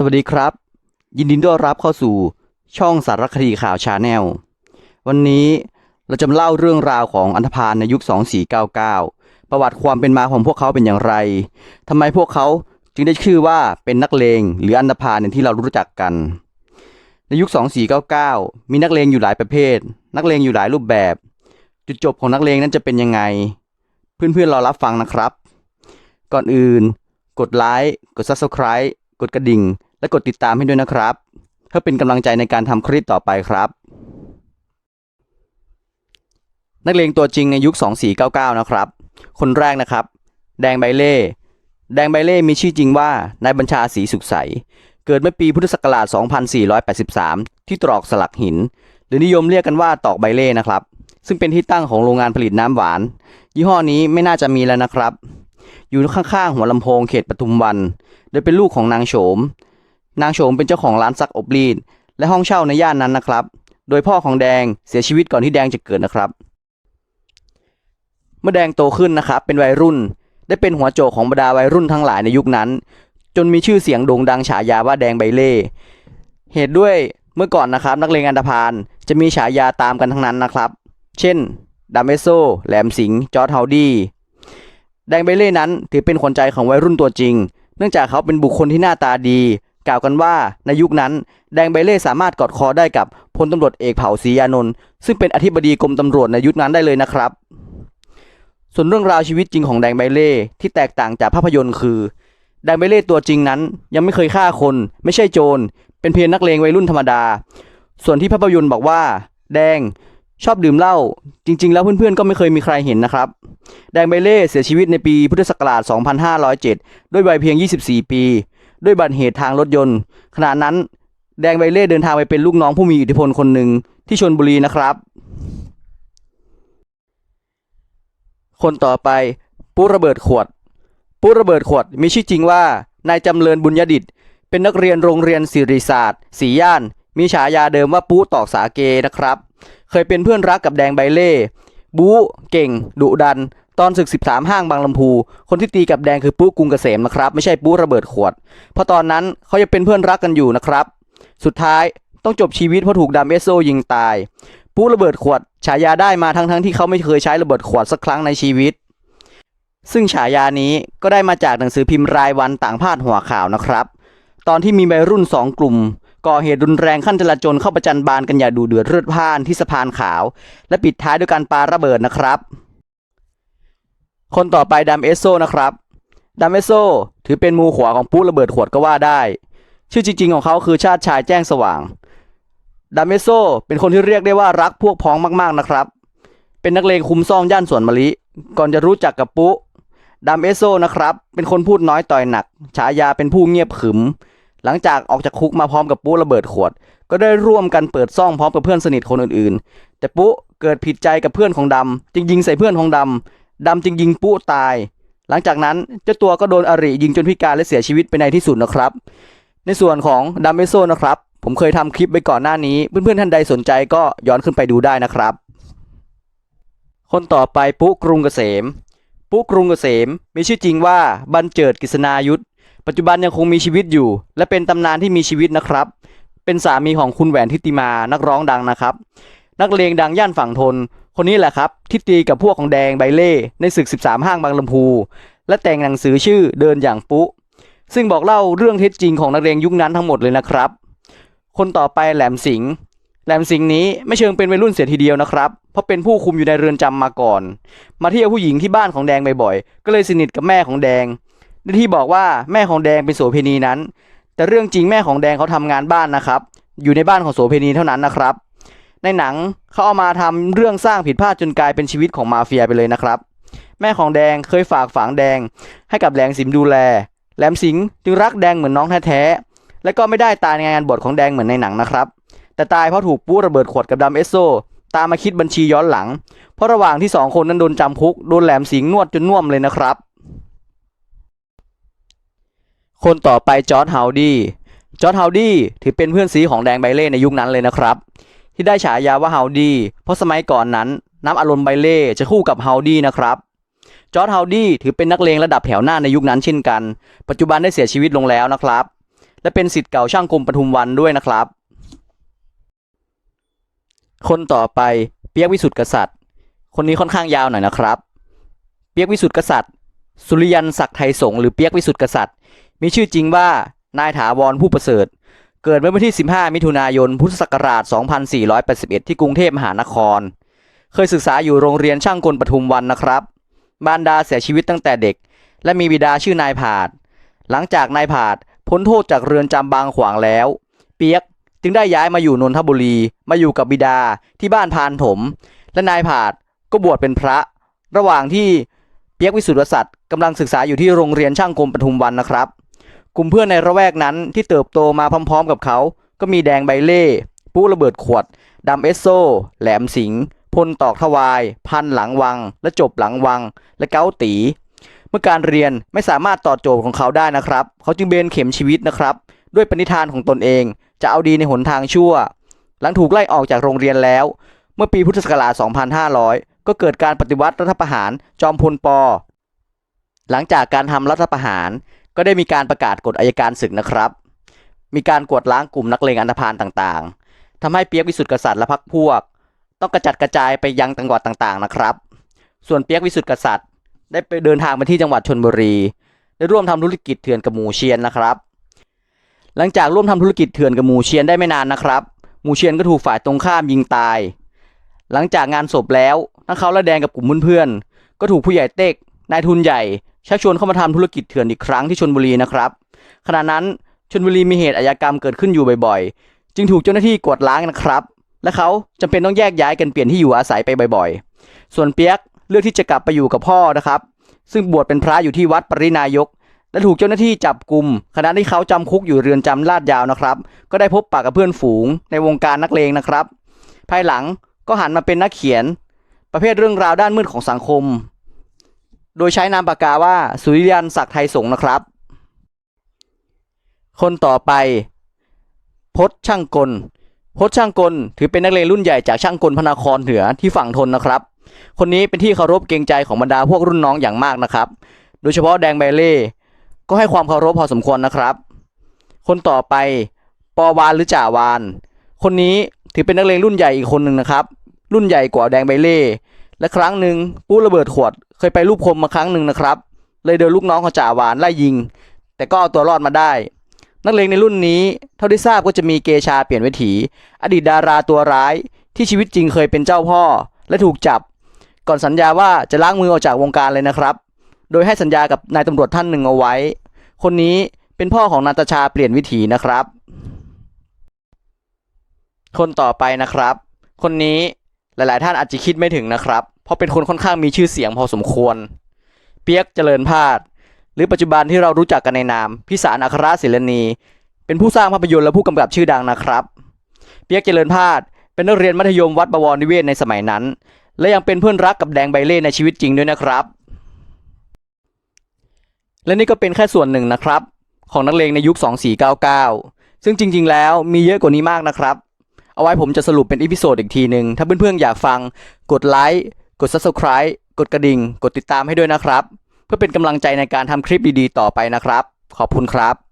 สวัสดีครับ ยินดีต้อนรับเข้าสู่ช่องสารคดีข่าวชาแนลวันนี้เราจะเล่าเรื่องราวของอันธพาลในยุค 2499 ประวัติความเป็นมาของพวกเขาเป็นอย่างไร ทำไมพวกเขาจึงได้ชื่อว่าเป็นนักเลงหรืออันธพาลอย่างที่เรารู้จักกัน ในยุค 2499 มีนักเลงอยู่หลายประเภท นักเลงอยู่หลายรูปแบบ จุดจบของนักเลงนั้นจะเป็นยังไง เพื่อนๆรอรับฟังนะครับ ก่อนอื่น กดไลค์ กด Subscribe กดกระดิ่ง และกดติดตามให้ด้วยนะครับ เพื่อเป็นกำลังใจในการทำคลิปต่อไปครับ นักเลงตัวจริงในยุค 2499 นะครับ คนแรกนะครับ แดงใบเล่ แดงใบเล่มีชื่อจริงว่านายบัญชาศรีสุขใส เกิดเมื่อปีพุทธศักราช 2483 ที่ตรอกสลักหิน หรือนิยมเรียกกันว่าตอกใบเล่นะครับ ซึ่งเป็นที่ตั้งของโรงงานผลิตน้ำหวาน ยี่ห้อนี้ไม่น่าจะมีแล้วนะครับอยู่ข้างๆหัวลำโพงเขตปทุมวัน โดยเป็นลูกของนางโฉม นางโฉมเป็นเจ้าของร้านซักอบรีด และห้องเช่าในย่านนั้นนะครับ โดยพ่อของแดงเสียชีวิตก่อนที่แดงจะเกิดนะครับ เมื่อแดงโตขึ้นนะครับเป็นวัยรุ่น ได้เป็นหัวโจกของบรรดาวัยรุ่นทั้งหลายในยุคนั้น จนมีชื่อเสียงโด่งดังฉายาว่าแดงใบเล่ เหตุด้วยเมื่อก่อนนะครับนักเลงอันธพาลจะมีฉายาตามกันทั้งนั้นนะครับ เช่นดัมเบโซแหลมสิงจอร์ดเฮาดี้แดงใบเล่นั้นถือเป็นขวัญใจของวัยรุ่นตัวจริง เนื่องจากเขาเป็นบุคคลที่หน้าตาดี กล่าวกันว่าในยุคนั้น แดงใบเล่สามารถกอดคอได้กับพลตำรวจเอกเผ่าศรียานนท์ซึ่งเป็นอธิบดีกรมตำรวจในยุคนั้นได้เลยนะครับ ส่วนเรื่องราวชีวิตจริงของแดงใบเล่ที่แตกต่างจากภาพยนตร์คือ แดงใบเล่ตัวจริงนั้นยังไม่เคยฆ่าคน ไม่ใช่โจรเป็นเพียงนักเลงวัยรุ่นธรรมดา ส่วนที่ภาพยนตร์บอกว่า แดงชอบดื่มเหล้าจริง ๆ แล้วเพื่อนๆก็ไม่เคยมีใครเห็นนะครับ แดงใบเล่เสียชีวิตในปีพุทธศักราช 2507 ด้วยวัยเพียง 24 ปี ด้วยบัติเหตุทางรถยนต์ ขณะนั้นแดงใบเล่เดินทางไปเป็นลูกน้องผู้มีอิทธิพลคนหนึ่งที่ชนบุรีนะครับ คนต่อไปปุ๊ระเบิดขวดปุ๊ระเบิดขวดมีชื่อจริงว่านายจำเริญบุญยดิต เป็นนักเรียนโรงเรียนศิริศาสตร์สีย่าน มีฉายาเดิมว่าปุ๊ตอกสาเกนะครับ เคยเป็นเพื่อนรักกับแดงใบเล่บู๊เก่ง ดุดัน ตอนศึก 13 ห้างบางลำพู คนที่ตีกับแดงคือปุ๊กรุงเกษมนะครับ ไม่ใช่ปุ๊ระเบิดขวด เพราะตอนนั้นเขายังเป็นเพื่อนรักกันอยู่นะครับ สุดท้ายต้องจบชีวิตเพราะถูกดัมเอสโซยิงตาย ปุ๊ระเบิดขวดฉายาได้มาทั้งทั้งๆที่เขาไม่เคยใช้ระเบิดขวดสักครั้งในชีวิต ซึ่งฉายานี้ก็ได้มาจากหนังสือพิมพ์รายวันต่างพาดหัวข่าวนะครับ ตอนที่มีวัยรุ่นสองกลุ่มก่อเหตุรุนแรงขั้นจลาจลเข้าประจันบานกันอย่าดูเดือดเลือดพ่านที่สะพานขาว และปิดท้ายด้วยการปาระเบิดนะครับ คนต่อไปดัมเอสโซนะครับดัมเอสโซถือเป็นมือขวาของปุ๊ระเบิดขวดก็ว่าได้ ชื่อจริง ๆ ของเขาคือชาติชายแจ้งสว่างดัมเอสโซเป็นคนที่เรียกได้ว่ารักพวกพ้องมากๆนะครับ เป็นนักเลงคุมซ่องย่านสวนมะลิ ก่อนจะรู้จักกับปุ๊ดัมเอสโซนะครับ เป็นคนพูดน้อยต่อยหนัก ฉายาเป็นผู้เงียบขึม หลังจากออกจากคุกมาพร้อมกับปุ๊ระเบิดขวด ก็ได้ร่วมกันเปิดซ่องพร้อมกับเพื่อนสนิทคนอื่นๆ แต่ปุ๊เกิดผิดใจกับเพื่อนของดำจึงยิงใส่เพื่อนของดำ ดำจึงยิงปุ๊ตาย หลังจากนั้นเจ้าตัวก็โดนอริยิงจนพิการและเสียชีวิตไปในที่สุดนะครับ ในส่วนของดัมเอสโซนะครับ ผมเคยทำคลิปไว้ก่อนหน้านี้ เพื่อนๆท่านใดสนใจก็ย้อนขึ้นไปดูได้นะครับ คนต่อไปปุ๊กรุงเกษม ปุ๊กรุงเกษมมีชื่อจริงว่าบันเจิดกฤษณายุทธปัจจุบันยังคงมีชีวิตอยู่ และเป็นตำนานที่มีชีวิตนะครับ เป็นสามีของคุณแหวนทิติมานักร้องดังนะครับ นักเลงดังย่านฝั่งทน คนนี้แหละครับที่ตีกับพวกของแดงใบเล่ในศึก 13 ห้างบางลำพู และแต่งหนังสือชื่อเดินอย่างปุ๊ ซึ่งบอกเล่าเรื่องเท็จจริงของนักเลงยุคนั้นทั้งหมดเลยนะครับ คนต่อไปแหลมสิงห์แหลมสิงห์นี้ไม่เชิงเป็นวัยรุ่นเสียทีเดียวนะครับเพราะเป็นผู้คุมอยู่ในเรือนจำมาก่อน มาเที่ยวผู้หญิงที่บ้านของแดงบ่อยๆก็เลยสนิทกับแม่ของแดงและที่บอกว่าแม่ของแดงเป็นโสเภณีนั้น แต่เรื่องจริงแม่ของแดงเขาทำงานบ้านนะครับ อยู่ในบ้านของโสเภณีเท่านั้นนะครับ ในหนังเขาเอามาทำเรื่องสร้างผิดพลาดจนกลายเป็นชีวิตของมาเฟียไปเลยนะครับ แม่ของแดงเคยฝากฝังแดง ให้กับแหลมสิงดูแลแหลมสิงจึงรักแดงเหมือนน้องแท้ๆและก็ไม่ได้ตายในงานบทของแดงเหมือนในหนังนะครับ แต่ตายเพราะถูกปู้ระเบิดขวดกับดัมเอสโซตามมาคิดบัญชีย้อนหลัง เพราะระหว่างที่สองคนนั้นโดนจำคุกโดนแหลมสิงนวดจนน่วมเลยนะครับ คนต่อไปจอร์ดเฮาดี้จอร์ดเฮาดี้ถือเป็นเพื่อนซีของแดงไบเล่ในยุคนั้นเลยนะครับ ที่ได้ฉายาว่าเฮาดี้เพราะสมัยก่อนนั้นน้ำอารมณ์ไบเล่จะคู่กับเฮาดี้นะครับจอร์ดเฮาดี้ถือเป็นนักเลงระดับแถวหน้าในยุคนั้นเช่นกัน ปัจจุบันได้เสียชีวิตลงแล้วนะครับ และเป็นสิทธิ์เก่าช่างกลปทุมวันด้วยนะครับ คนต่อไปเปียกวิสุทธิ์กษัตริย์ คนนี้ค่อนข้างยาวหน่อยนะครับ เปียกวิสุทธิ์กษัตริย์ สุริยันศักดิ์ไทยสงหรือเปียกวิสุทธิ์กษัตริย์ มีชื่อจริงว่านายถาวรผู้ประเสริฐ เกิดเมื่อวันที่ 15 มิถุนายน พุทธศักราช 2481 ที่กรุงเทพมหานคร เคยศึกษาอยู่โรงเรียนช่างกลปทุมวันนะครับ บารดาเสียชีวิตตั้งแต่เด็ก และมีบิดาชื่อนายผาด หลังจากนายผาดพ้นโทษจากเรือนจำบางขวางแล้ว เปียกจึงได้ย้ายมาอยู่นนทบุรี มาอยู่กับบิดาที่บ้านพานถม และนายผาดก็บวชเป็นพระ ระหว่างที่เปียกวิสุทธิศัตร์กำลังศึกษาอยู่ที่โรงเรียนช่างกลปทุมวันนะครับ กลุ่มเพื่อนในระแวกนั้นที่เติบโตมาพร้อมๆกับเขา ก็มีแดงใบเล่ ปู้ระเบิดขวดดำเอสโซ แหลมสิงพลตอกทวาย พันหลังวัง และจบหลังวัง และเก้าตี เมื่อการเรียนไม่สามารถตอบโจทย์ของเขาได้นะครับ เขาจึงเบนเข็มชีวิตนะครับ ด้วยปณิธานของตนเอง จะเอาดีในหนทางชั่ว หลังถูกไล่ออกจากโรงเรียนแล้ว เมื่อปีพุทธศักราช 2500 ก็เกิดการปฏิวัติรัฐประหารจอมพลปหลังจากการทำรัฐประหาร ก็ได้มีการประกาศกฎอายการศึกนะครับ มีการกวดล้างกลุ่มนักเลงอันธพาลต่างๆทำให้เปียกวิสุทธิกษัตริย์และพรรคพวก ต้องกระจัดกระจายไปยังจังหวัดต่างๆนะครับ ส่วนเปียกวิสุทธิกษัตริย์ ได้ไปเดินทางมาที่จังหวัดชนบุรี ได้ร่วมทำธุรกิจเถื่อนกับหมูเชียนนะครับ หลังจากร่วมทำธุรกิจเถื่อนกับหมูเชียนได้ไม่นานนะครับ หมูเชียนก็ถูกฝ่ายตรงข้ามยิงตาย หลังจากงานศพแล้วทั้งเขาและแดงกับกลุ่มเพื่อนๆก็ถูกผู้ใหญ่เต็กนายทุนใหญ่ ชักชวนเข้ามาทำธุรกิจเถื่อนอีกครั้งที่ชนบุรีนะครับขณะนั้นชนบุรีมีเหตุอาญากรรมเกิดขึ้นอยู่บ่อยๆ จึงถูกเจ้าหน้าที่กวดล้างนะครับ และเขาจำเป็นต้องแยกย้ายกันเปลี่ยนที่อยู่อาศัยไปบ่อยๆ ส่วนเปียกเลือกที่จะกลับไปอยู่กับพ่อนะครับ ซึ่งบวชเป็นพระอยู่ที่วัดปรินายก และถูกเจ้าหน้าที่จับกลุ่มขณะที่เขาจำคุกอยู่เรือนจำลาดยาวนะครับ ก็ได้พบปะกับเพื่อนฝูงในวงการนักเลงนะครับ ภายหลังก็หันมาเป็นนักเขียน ประเภทเรื่องราวด้านมืดของสังคม โดยใช้นามปากกาว่าสุริยันศักดิ์ไทยสงนะครับ คนต่อไป พศช่างกล พศช่างกลถือเป็นนักเลงรุ่นใหญ่จากช่างกลพระนครเหนือที่ฝั่งทนนะครับ คนนี้เป็นที่เคารพเกรงใจของบรรดาพวกรุ่นน้องอย่างมากนะครับ โดยเฉพาะแดงใบเล่ก็ให้ความเคารพพอสมควรนะครับ คนต่อไป ปอวานหรือจ่าวาน คนนี้ถือเป็นนักเลงรุ่นใหญ่อีกคนหนึ่งนะครับ รุ่นใหญ่กว่าแดงใบเล่ และครั้งหนึ่งปู้ระเบิดขวดเคยไปรูปคมมาครั้งหนึ่งนะครับ เลยเดินลูกน้องของจ่าหวานไล่ยิง แต่ก็เอาตัวรอดมาได้ นักเลงในรุ่นนี้เท่าที่ทราบก็จะมีเกชาเปลี่ยนวิถี อดีตดาราตัวร้ายที่ชีวิตจริงเคยเป็นเจ้าพ่อและถูกจับ ก่อนสัญญาว่าจะล้างมือออกจากวงการเลยนะครับ โดยให้สัญญากับนายตำรวจท่านหนึ่งเอาไว้ คนนี้เป็นพ่อของนาตาชาเปลี่ยนวิถีนะครับ คนต่อไปนะครับ คนนี้ หลาย ๆ ท่านอาจจะคิดไม่ถึงนะครับ เพราะเป็นคนค่อนข้างมีชื่อเสียงพอสมควร เปียกเจริญพาดหรือปัจจุบันที่เรารู้จักกันในนามพิสารอัครศิลนี เป็นผู้สร้างภาพยนตร์และผู้กำกับชื่อดังนะครับ เปียกเจริญพาดเป็นนักเรียนมัธยมวัดบวรนิเวศในสมัยนั้น และยังเป็นเพื่อนรักกับแดงใบเล่ในชีวิตจริงด้วยนะครับ และนี่ก็เป็นแค่ส่วนหนึ่งนะครับ ของนักเลงในยุค 2499 ซึ่งจริง ๆ แล้วมีเยอะกว่านี้มากนะครับ เอาไว้ผมจะสรุปเป็นอีพิโซดอีกทีหนึ่งถ้าเพื่อนๆอยากฟังกดไลค์กด Subscribe กดกระดิ่ง กดติดตามให้ด้วยนะครับ เพื่อเป็นกำลังใจในการทำคลิปดีๆ ต่อไปนะครับ ขอบคุณครับ